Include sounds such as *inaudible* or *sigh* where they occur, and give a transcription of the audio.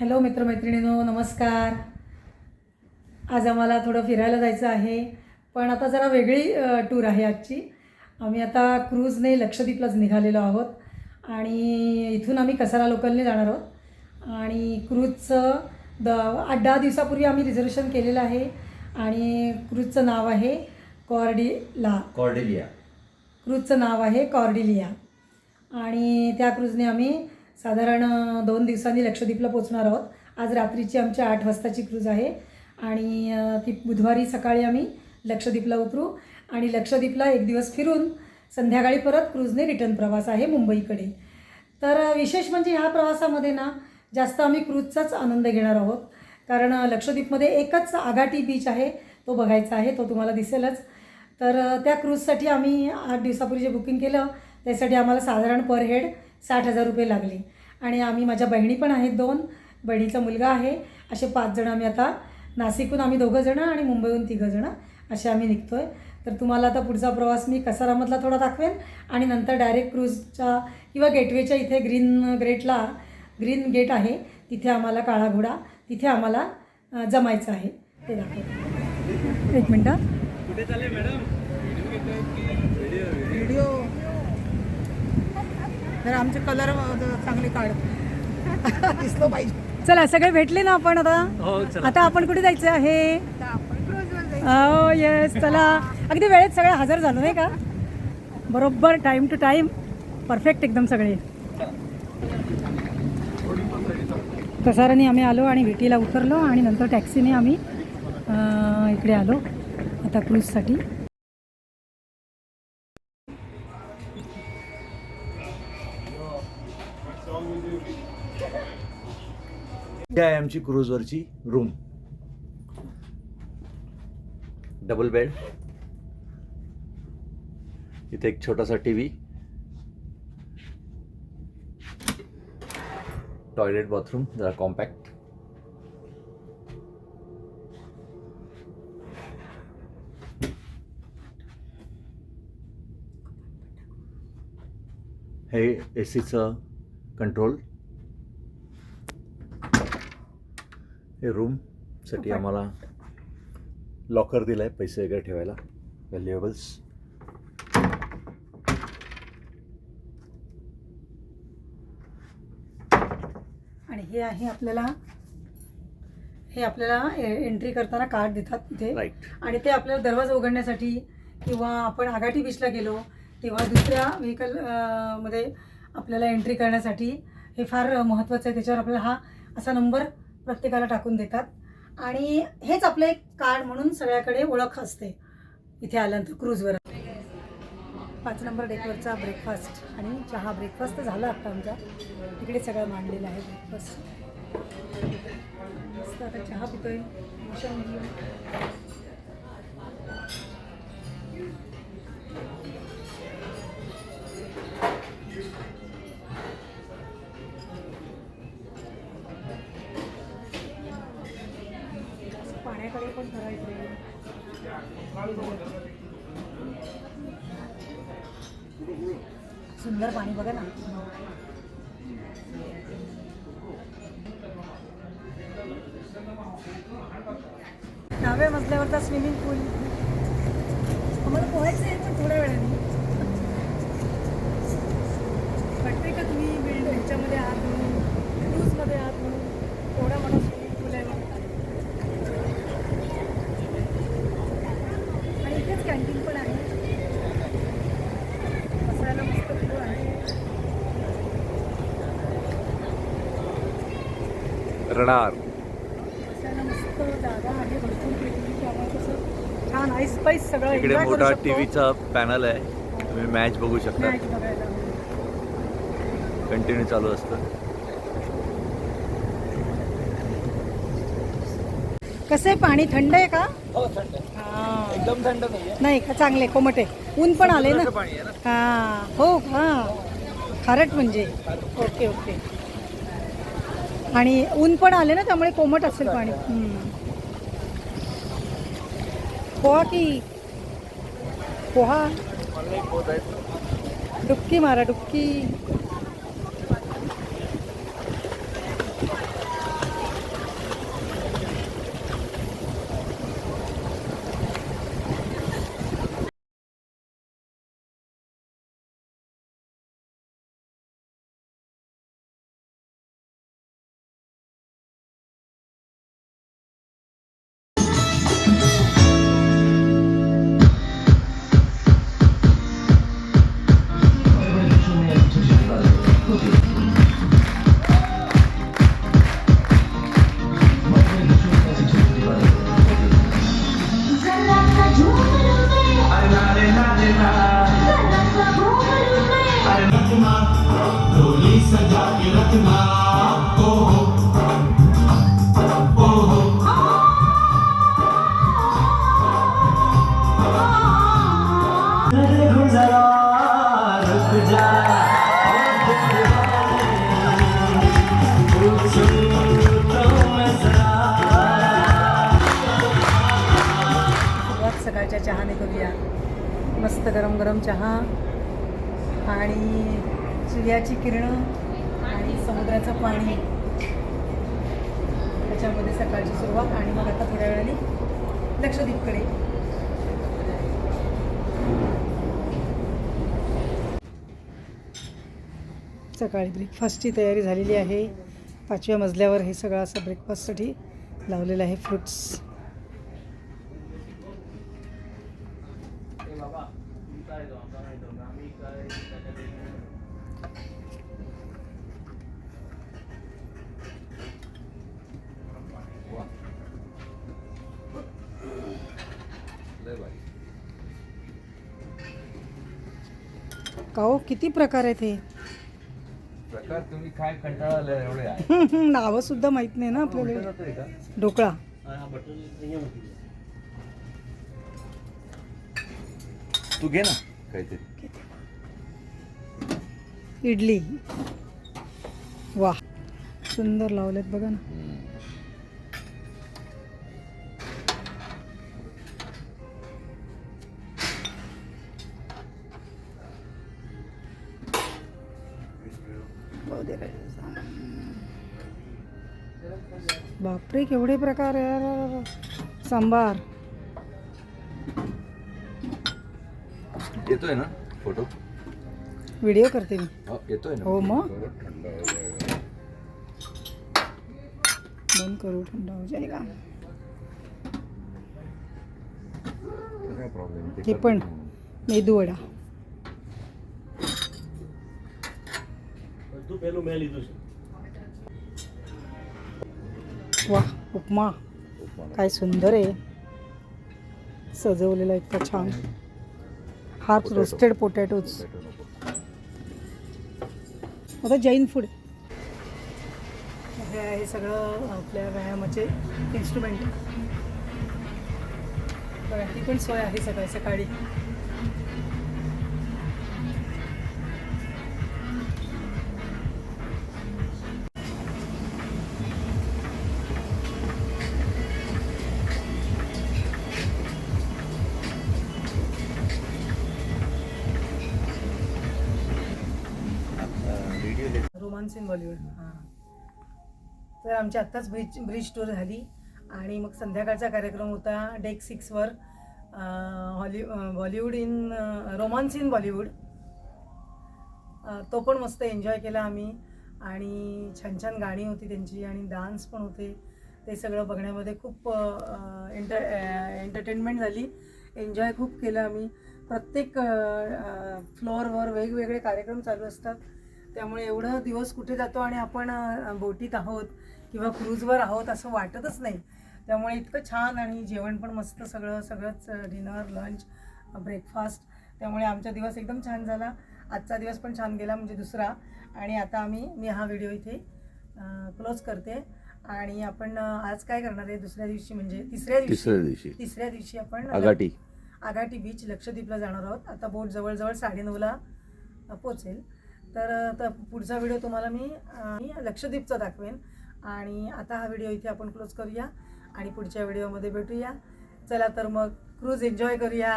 Hello मित्रमैत्रिणींनो नमस्कार. आज आम्हाला थोडं फिरायला जायचं आहे पण आता जरा वेगळी टूर आहे आजची. आम्ही आता क्रूजने लक्षद्वीपलाच निघालेलो आहोत आणि इथून आम्ही कसारा लोकलने जाणार आहोत. आणि क्रूजचं द आठ दहा दिवसापूर्वी आम्ही रिझर्वेशन केलेलं आहे आणि क्रूजचं नाव आहे कॉर्डिला. कॉर्डेलिया. क्रूजचं नाव आहे कॉर्डिलिया. आणि त्या क्रूजने आम्ही साधारण दोन दिवसांनी लक्षद्वीपला पोचणार आहोत. आज रात्रीची आमची आठ वाजताची क्रूज आहे आणि ती बुधवारी सकाळी आम्ही लक्षद्वीपला उतरू आणि लक्षद्वीपला एक दिवस फिरून संध्याकाळी परत क्रूजने रिटर्न प्रवास आहे मुंबईकडे. तर विशेष म्हणजे ह्या प्रवासामध्ये ना जास्त आम्ही क्रूजचाच आनंद घेणार आहोत. कारण लक्षद्वीपमध्ये एकच आघाटी बीच आहे तो बघायचा आहे तो तुम्हाला दिसेलच. तर त्या क्रूजसाठी आम्ही आठ दिवसापूर्वी जे बुकिंग केलं त्यासाठी आम्हाला साधारण पर हेड साठ हजार रुपये लागले. आणि आम्ही माझ्या बहिणी पण आहेत दोन बहिणीचा मुलगा आहे. असे पाच जण आम्ही आता नाशिकहून आम्ही दोघं जणं आणि मुंबईहून तिघं जणं असे आम्ही निघतो आहे तर तुम्हाला आता पुढचा प्रवास मी कसारामधला थोडा दाखवेन. आणि नंतर डायरेक्ट क्रूजच्या किंवा गेटवेच्या इथे ग्रीन ग्रेटला ग्रीन गेट आहे. तिथे आम्हाला काळा घोडा तिथे आम्हाला जमायचं आहे. ते दाखवतो. एक मिनटं. व्हिडिओ तर आमचे कलर चांगले काढ. *laughs* दिसलो पाहिजे. चला सगळे भेटले ना आपण आता? आता आपण कुठे जायचं आहे? हो येस चला. अगदी वेळेत सगळे हजर झालो नाही का? बरोबर टाईम टू टाईम परफेक्ट एकदम सगळे. कसाराने आम्ही आलो आणि विटीला उतरलो आणि नंतर टॅक्सीने आम्ही इकडे आलो आता क्रूजसाठी ही आहे आमची क्रूजवरची रूम डबल बेड इथे एक छोटासा टी व्ही टॉयलेट बाथरूम जरा कॉम्पॅक्ट हे एसीचं कंट्रोल हे रूमसाठी आम्हाला लॉकर दिलं आहे पैसे वगैरे ठेवायला व्हॅल्युएबल्स आणि हे आहे आपल्याला हे आपल्याला एंट्री करताना कार्ड देतात इथे. आणि ते आपल्याला दरवाजा उघडण्यासाठी किंवा आपण आगाटी बीचला गेलो तेव्हा दुसऱ्या व्हेकलमध्ये आपल्याला एंट्री करण्यासाठी हे फार महत्त्वाचं आहे. त्याच्यावर आपल्याला हा असा नंबर प्रत्येकाला टाकून देतात. आणि हेच आपलं एक कार्ड म्हणून सगळ्याकडे ओळख असते. इथे आल्यानंतर क्रूजवर. पाच नंबर डेकवरचा ब्रेकफास्ट आणि चहा ब्रेकफास्ट झाला आता आमचा. तिकडे सगळं मांडलेलं आहे ब्रेकफास्ट मस्त आता चहा पितोय. पण करायचं सुंदर पाणी बघा ना. नव्या मजल्यावरचा स्विमिंग पूल. आम्हाला पोहायचं आहे पण थोड्या वेळाने. वाटते का तुम्ही बिल्ड ह्याच्यामध्ये आहात म्हणून क्रूजमध्ये आहात म्हणून एवढा मोठा स्विमिंग पूल आहे बघा. आणि इथेच कॅन्टीन पण आहे बसायला मस्त पूल आहे रडार बसायला मस्त जागा आहे भरपूर पैकी त्यामुळे कसं छान आईस पाईस सगळं इकडे मोठा. टीव्हीचा पॅनल आहे. तुम्ही मॅच बघू शकता. कंटिन्यू चालू असतं. कसं आहे पाणी? थंड आहे का? हो थंड हा. एकदम थंड नाहीये नाही का चांगले कोमट. आहे ऊन पण आले ना? हा. हो हा. खारट म्हणजे. Okay okay. आणि ऊन पण आले ना त्यामुळे कोमट असेल पाणी. पोहा की? पोहा? डुबकी मारा डुबकी. सकाळच्या चहाने करूया. मस्त गरम गरम चहा आणि सूर्याची किरणं आणि समुद्राचं पाणी. त्याच्यामध्ये सकाळची सुरुवात आणि मग आता थोड्या वेळाने लक्षद्वीपकडे. सकाळी ब्रेकफास्टची तयारी झालेली आहे. पाचव्या मजल्यावर हे सगळं असं ब्रेकफास्टसाठी लावलेलं आहे फ्रुट्स का किती प्रकार आहेत हे? प्रकार तुम्ही काय कंटाळा एवढे आहे? *laughs* नावं सुद्धा माहीत नाही ना आपल्याला. ढोकळा. तू घे ना काहीतरी. इडली. वा सुंदर लावलेत बघा ना. काय. बापरे केवढे प्रकार यार. सांबार. येतोय ना फोटो? व्हिडिओ करते मी. हो येतोय ना. हो मग. बंद करू थंड हो जाएगा प्रॉब्लेम हे पण मेदू वडा. वा उपमा काय सुंदर आहे सजवलेला इतका छान हाफ. रोस्टेड पोटॅटोज आता जैन फूड हे आहे सगळं आपल्या व्यायामाचे इन्स्ट्रुमेंट ती पण सोय आहे सकाळी सकाळी वन्स इन बॉलिवूड हां. तर आमची आत्ताच ब्रिज ब्रिज टूर झाली आणि मग संध्याकाळचा कार्यक्रम होता deck सिक्सवर holly Bollywood in romance in Bollywood तो पण मस्त एन्जॉय केला आम्ही आणि छान छान गाणी होती त्यांची आणि डान्स पण होते. ते सगळं बघण्यामध्ये खूप एंटर एंटरटेनमेंट झाली. एन्जॉय खूप केलं आम्ही. प्रत्येक फ्लोअरवर वेगवेगळे कार्यक्रम चालू असतात. त्यामुळे एवढं दिवस कुठे जातो आणि आपण बोटीत आहोत किंवा क्रूजवर आहोत असं वाटतच नाही. त्यामुळे इतकं छान आणि जेवण पण मस्त सगळं सगळंच डिनर लंच ब्रेकफास्ट. त्यामुळे आमचा दिवस एकदम छान झाला. आजचा दिवस पण छान गेला म्हणजे दुसरा. आणि आता आम्ही मी हा व्हिडिओ इथे क्लोज करते. आणि आपण आज काय करणार आहे दुसऱ्या दिवशी म्हणजे तिसऱ्या दिवशी? तिसऱ्या दिवशी. आपण आगाटी. आगाटी बीच लक्षद्वीपला जाणार आहोत. आता बोट जवळजवळ साडेनऊला पोचेल तर तर पुढचा व्हिडिओ तुम्हाला मी मी लक्षद्वीपचा दाखवेन. आणि आता हा व्हिडिओ इथे आपण क्लोज करूया आणि पुढच्या व्हिडिओमध्ये भेटूया. चला तर मग क्रूज एन्जॉय करूया.